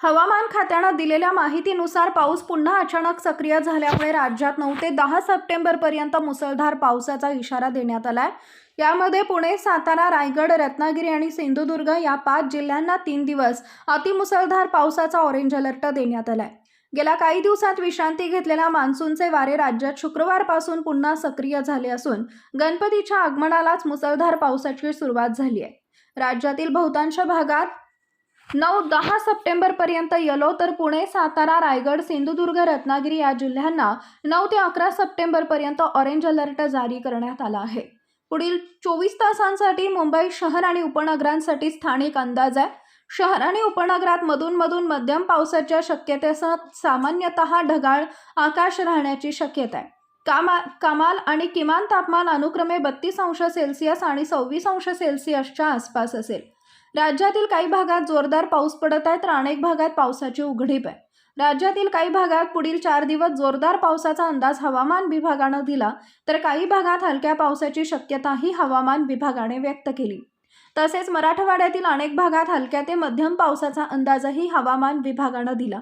हवामान खात्यानं दिलेल्या माहितीनुसार पाऊस पुन्हा अचानक सक्रिय झाल्यामुळे राज्यात नऊ ते दहा सप्टेंबरपर्यंत मुसळधार पावसाचा इशारा देण्यात आलाय. यामध्ये पुणे सातारा रायगड रत्नागिरी आणि सिंधुदुर्ग या पाच जिल्ह्यांना तीन दिवस अतिमुसळधार पावसाचा ऑरेंज अलर्ट देण्यात आलाय. गेल्या काही दिवसात विश्रांती घेतलेल्या मान्सूनचे वारे राज्यात शुक्रवारपासून पुन्हा सक्रिय झाले असून गणपतीच्या आगमनालाच मुसळधार पावसाची सुरुवात झाली आहे. राज्यातील बहुतांश भागात नऊ दहा सप्टेंबरपर्यंत येलो तर पुणे सातारा रायगड सिंधुदुर्ग रत्नागिरी या जिल्ह्यांना नऊ ते अकरा सप्टेंबरपर्यंत ऑरेंज अलर्ट जारी करण्यात आला आहे. पुढील चोवीस तासांसाठी मुंबई शहर आणि उपनगरांसाठी स्थानिक अंदाज आहे. शहर आणि उपनगरात मधून मधून मध्यम पावसाच्या शक्यतेसह सामान्यतः ढगाळ आकाश राहण्याची शक्यता आहे. कामा कमाल आणि किमान तापमान अनुक्रमे बत्तीस अंश सेल्सिअस आणि सव्वीस अंश सेल्सिअसच्या आसपास असेल. राज्यातील काही भागात जोरदार पाऊस पडत आहे तर अनेक भागात पावसाची उघडीप आहे. राज्यातील काही भागात पुढील चार दिवस जोरदार पावसाचा अंदाज हवामान विभागानं दिला तर काही भागात हलक्या पावसाची शक्यताही हवामान विभागाने व्यक्त केली. तसेच मराठवाड्यातील अनेक भागात हलक्या ते मध्यम पावसाचा अंदाजही हवामान विभागानं दिला.